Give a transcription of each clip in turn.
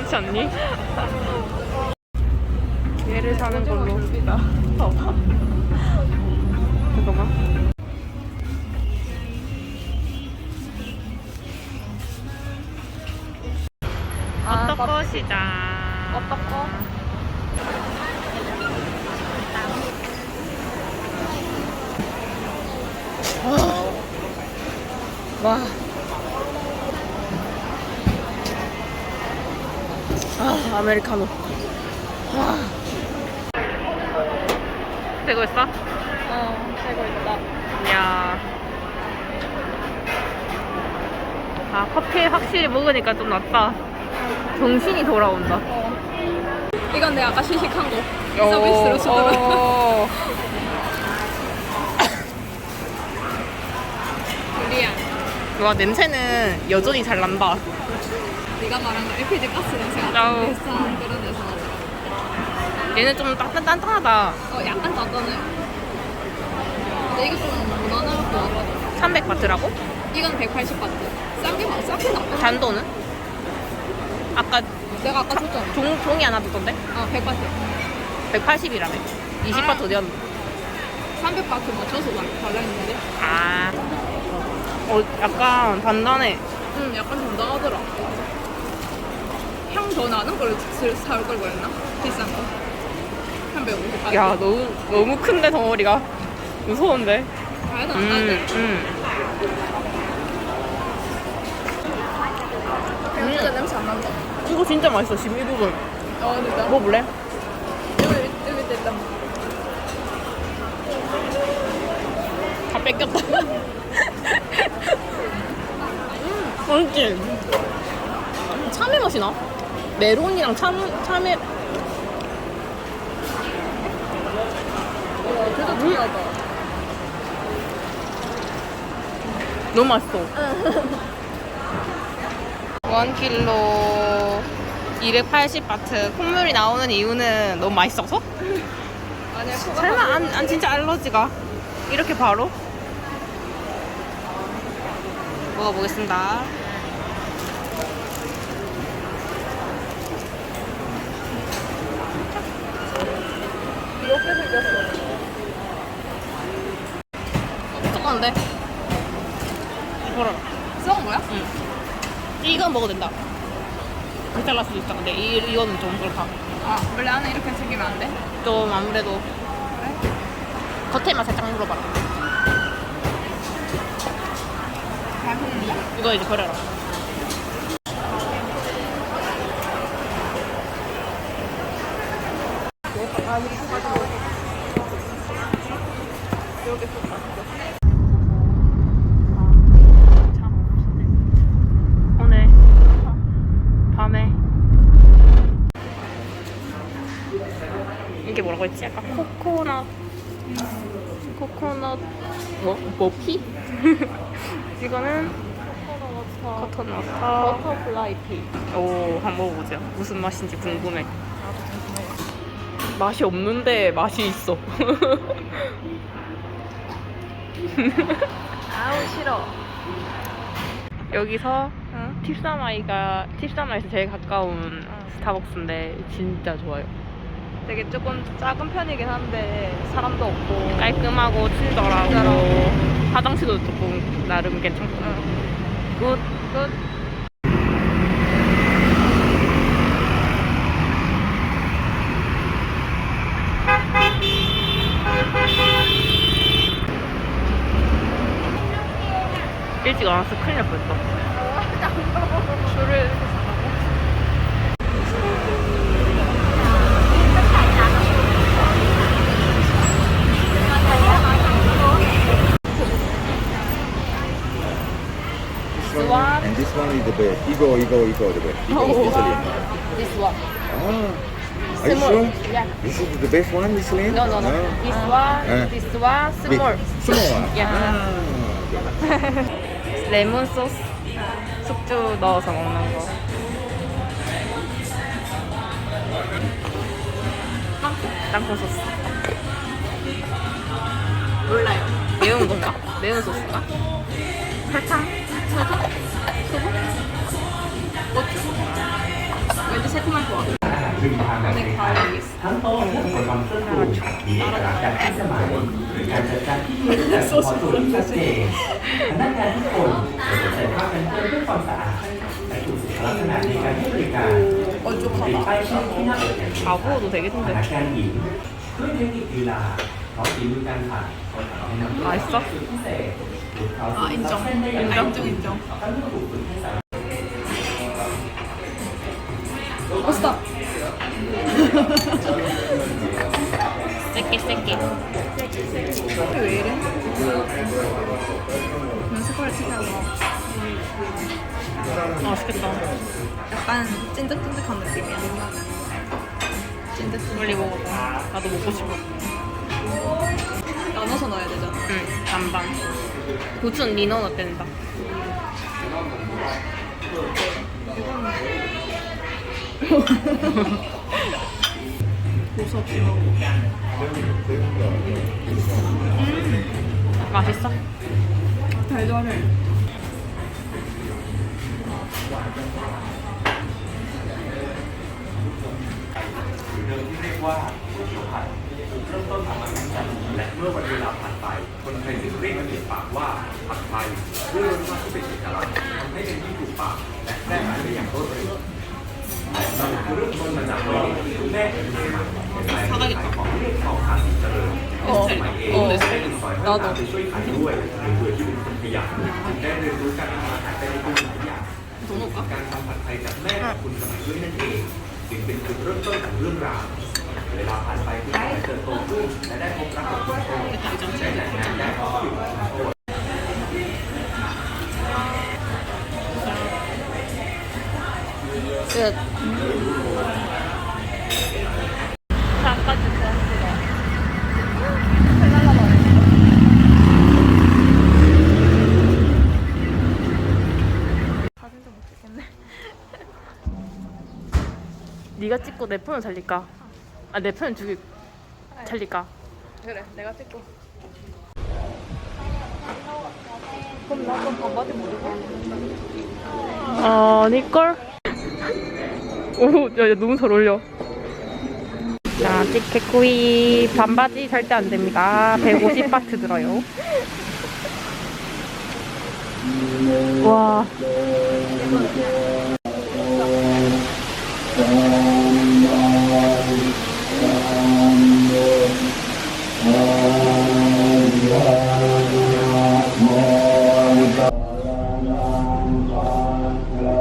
괜찮지 않니? 얘를 사는 걸로. 잠깐만. 어떡거 시장. 어떡거? 와. 아, 아메리카노. 와. 되고 있어? 어, 되고 있다. 이야. 아, 커피 확실히 먹으니까 좀 낫다. 정신이 돌아온다. 어. 이건 내가 아까 시식한 거. 서비스로 주더라. 어. 우리야. 와, 냄새는 여전히 잘 난다. 네가 말한 거 LPG 가스 냄새가 아우. 좀 비슷한 그런 데서. 얘는 좀 따뜻, 단단하다. 어, 약간 단단해. 근데 이게 좀 무난할 것 같아. 300바트라고? 이건 180바트. 싼게 많아. 싸게 나빠. 단도는? 아까 내가 아까 줬잖아. 종, 종이 하나 줬던데? 어, 100바트. 180이라며. 20바트 어디 갔노? 300바트 맞춰서 말- 달라 했는데. 아. 어, 약간 단단해. 응, 약간 단단하더라. 향 더 나는 걸 사올 걸 그랬나? 비싼 거. 350바트. 야, 너무, 너무 큰데, 덩어리가. 무서운데? 음, 안 음. 진짜 냄새 안 난다. 이거 진짜 맛있어, 지금 이 부분. 어, 진짜. 먹어볼래? 여기, 여기 됐다. 다 뺏겼다. 음, 맛있지? 참외 맛이 나? 메론이랑 참, 참외. 와, 진짜 특이하다. 너무 맛있어. 원 킬로 280바트. 콧물이 나오는 이유는 너무 맛있어서? 아니야, 코가 설마 안, 안 진짜 알러지가 이렇게 바로? 먹어보겠습니다. 이렇게 생겼어. 똑똑한데? 이거라. 썩은 거야? 이건 먹어도 된다. 안 잘랐 수도 있다. 근데 이, 이거는 좀 그렇다. 아, 원래 안에 이렇게 생기면 안 돼? 좀 아무래도 겉에만 살짝 물어봐라. 맛있는데? 이거 이제 버려라. 아. 여기 쏙 오늘 밤에 이게 뭐라고 했지? 약간 코코넛 코코넛 뭐? 뭐피? 이거는 커튼 워터 버터플라이 피. 오 한번 먹어보자 무슨 맛인지 궁금해 맛이 없는데 맛이 있어 아우, 싫어. 여기서 팁사마이가 팁사마이에서 제일 가까운 스타벅스인데 진짜 좋아요 되게 조금 작은 편이긴 한데, 사람도 없고. 깔끔하고 친절하고 친절하고. 화장실도 조금 나름 괜찮고 굿 끝. 일찍 안 와서 큰일 날 뻔했어 줄을 이렇게 서고. This one and this. Ego, ego, ego, the best. Ego Oh. Michelin. This one Ah, are you Small. sure? Yeah. This is the best one, Michelin? No no no Ah. This one Ah. This one Big. small Small one. Yeah. Ah, 레몬 소스 숙주 넣어서 먹는 거 땅콩 소스 몰라요. 매운 건가? 매운 소스인가? 설탕? 설탕? มันจะใช้ที่มันหซึ่งทางแบบนี้ทั้งโต๊ะและอุปกรครื่องปรุงมีเอกลักษณ์การที่สมัยหรือการจัดการที่มีรูปแบบเฉพาตัวที่ชัดเจนพนักงานทุกคนจะสนใจภาพเป็นเพื่อเพื่อความสะอาดและถูกสุขลักษณะในการให้บริการติดป้ายชื่อที่น่าสนใจพนักงานหญิงด้วยเทคนิคกีฬาเขาฝีมือการถ่ายเขาถ่ายน้ำลายสุดพิเศษ 아 인정. 인정 인정. 맛있다 새끼 새끼 새끼 왜 이래? 그냥 스포를 치자고. 아, 맛있겠다. 약간 찐득찐득한 느낌이야. 찐득찐득. 빨리 먹어봐 나도 먹고 싶어. 나눠서 넣어야 되잖아. 응 반반. 고추는 니 넣어도 된다 고수 없이 먹어. 맛있어? 달달해.ห ถูกเริ่มต้นของมาตั้จะต่และเมื่อวันเวลาผ่านไป คนไทยจึงเรียกมันติดปากว่าผัดไทยด้วยรสชาติที่เป็นเอกลักษณ์ทำให้เป็นที่ถูกปากและแพร่หลายได้อย่างรวดเร็วแต่มันเริ่มต้นมาจากเราที่คุณแม่เป็นแม่ของไทยของเรียกของภาษีเจริญสมัยเองได้เป็นฝ่ายพัฒนาไปช่วยขายด้วยในเพื่อที่เป็นคนขยันได้เรียนรู้การทำอาหารได้ทุกอย่างการทำผัดไทยจากแม่ของคุณสมัยด้วยนั่นเองจึงเป็นจุดเริ่มต้นของเรื่องราว เวลาผ่านไปคุณสมัยเติบโตขึ้นและได้พบรักกับคุณโตได้แต่งงานได้ครอบครัวคุณโต 끝 잠깐 주세요 사진도 못 찍겠네 네가 찍고 내 폰을 살릴까? 아내 폰을 두개 살릴까? 그래, 내가 찍고. 그럼 나도 반바지 못 입어? 아니걸? 오, 야, 야, 너무 잘 어울려. 자, 치케꾸이 반바지 절대 안 됩니다. 150바트 들어요. 와. 우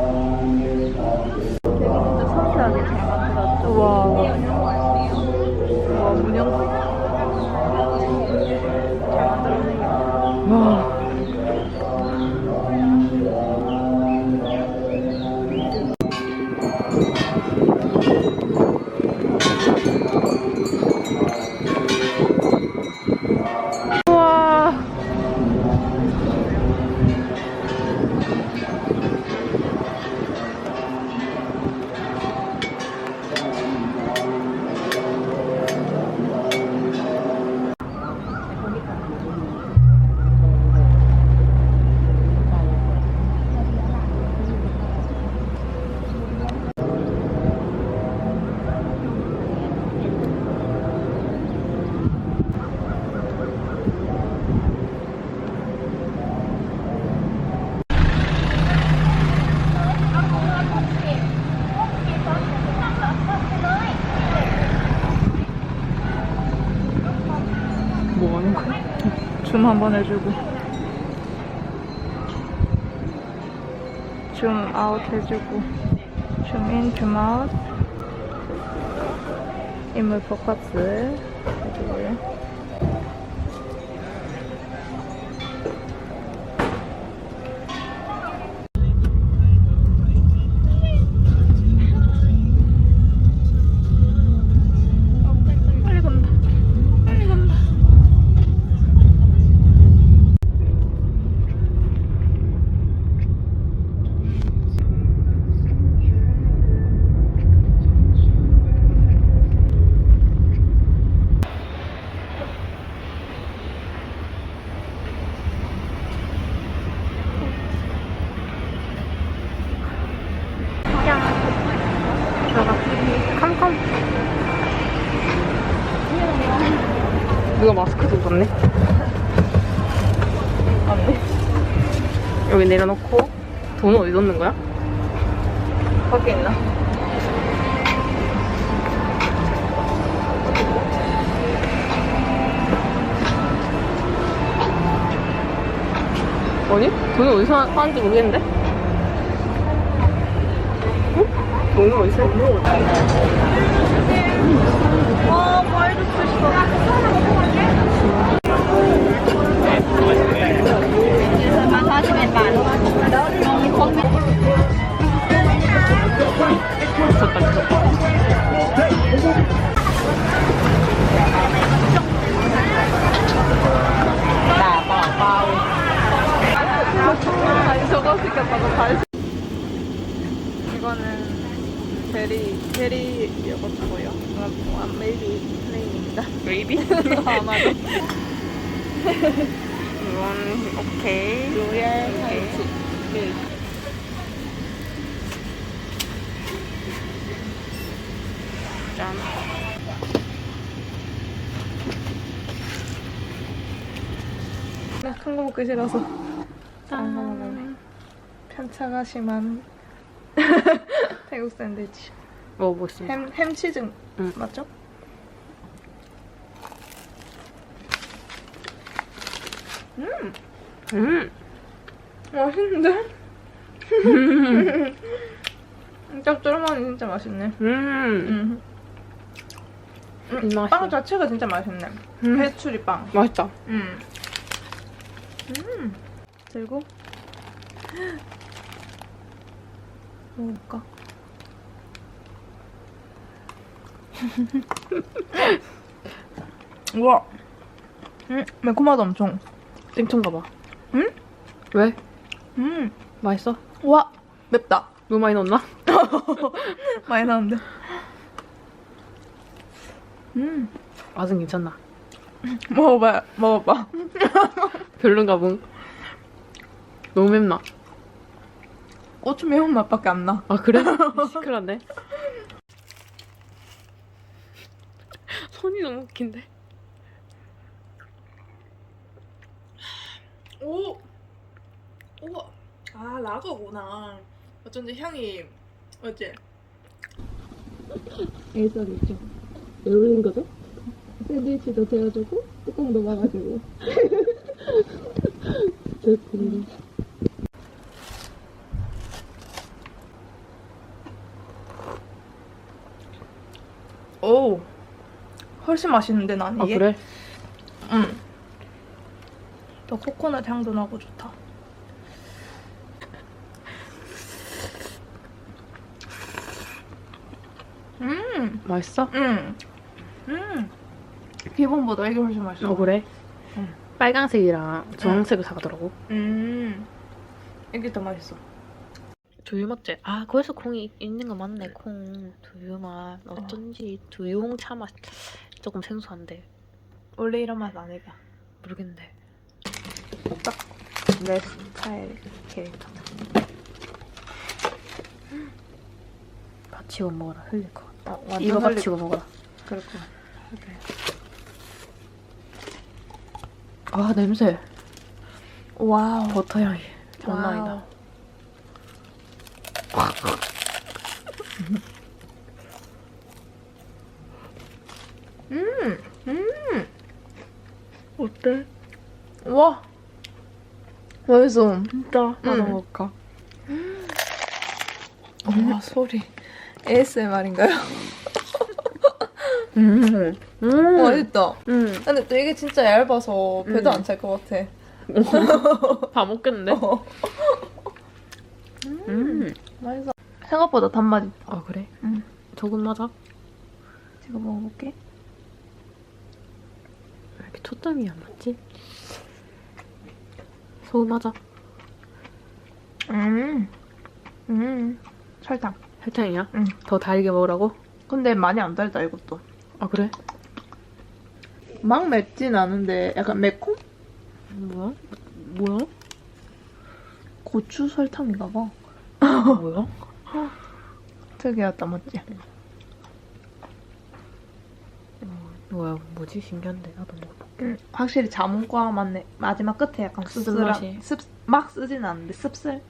줌 한번 해주고. 줌 아웃 해주고. 줌 인 줌 아웃. 인물 포커스 누가 마스크도 없었네? 안 돼. 여기 내려놓고 돈 어디 넣는 거야? 밖에 있나? 아니? 돈을 어디서 하는지 모르겠는데? 응? 돈이 어디서 해? 미쳤다, 미쳤다. 저거 시켰다고 다 이거는 베리 베리 요거트고요. 이건 메이비 플레인입니다. 웨이비? 아마도 이건 오케이. 로얄. 하이치 밀. 짠. 큰거 먹기 싫어서 안 먹어보네. 편차가 심한 태국 샌드위치. 먹어보겠습니다. 햄 햄치즈 응. 맞죠? 음. 맛있는데? 짭조름하니 진짜 맛있네. 음. 음. 음. 빵 자체가 진짜 맛있네. 음. 회추리 빵. 맛있다. 음. 음. 들고 먹어볼까? 우와. 음, 매콤하다 엄청. 땡촌가 봐. 응? 왜? 음. 맛있어? 우와. 맵다. 너무 많이 넣었나? 많이 나는데. 음. 맛은 괜찮나? 먹어봐. 먹어봐. 별론가 봉. 너무 맵나? 고추 매운맛밖에 안 나. 아 그래? 시큰일났 손이 너무 웃긴데. 오! 우와. 아, 라거구나. 어쩐지 향이, 어째? 일설이죠. 왜 울린 거죠? 샌드위치도 데워주고 뚜껑도 막아주고. 좋군요. 훨씬 맛있는데, 난 아 이게? 그래? 응. 더 코코넛 향도 나고 좋다. 음, 맛있어? 음, 음. 기본보다 이게 훨씬 맛있어. 어 그래? 응. 빨강색이랑 주황색을 사가더라고. 음, 이게 더 맛있어. 두유 맛지? 아 거기서 콩이 있- 있는 거 맞네 콩 두유 맛 어쩐지 두유 홍차 맛 조금 생소한데 원래 이런 맛 아니가. 모르겠네. 내 스타일 캐릭터다. 같이 이거 먹어라 흘릴 것 같아. 어, 완전 이거 같이 이거 먹어라. 그럴 거. 아 냄새. 와우. 버터 향이 장난. 아니다. 음, 음. 어때? 와. 맛있어. 진짜 나도 응. 먹을까? 와, 소리. ASMR인가요? 음. 음. 맛있다. 음. 근데 또 이게 진짜 얇아서 배도 음. 안찰것 같아. 다 먹겠는데? 어. 음. 맛있어. 생각보다 단맛 있다. 아 그래? 응. 조금 맞아? 제가 먹어볼게. 왜 이렇게 초점이 안 맞지? 소금 맞아? 음. 음. 설탕. 설탕이야? 응. 더 달게 먹으라고? 근데 많이 안 달다, 이것도. 아 그래? 막 맵진 않은데 약간 매콤? 뭐야? 뭐야? 고추 설탕인가 봐. 뭐야? 특이하다, 맞지? 뭐야? 뭐지? 신기한데 나도 먹어볼까? 확실히 자몽과 맞네. 마지막 끝에 약간. 씁쓸한 씁, 막 쓰진 않는데 씁쓸.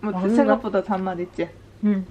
뭐 맛있나? 생각보다 단맛 있지. 응.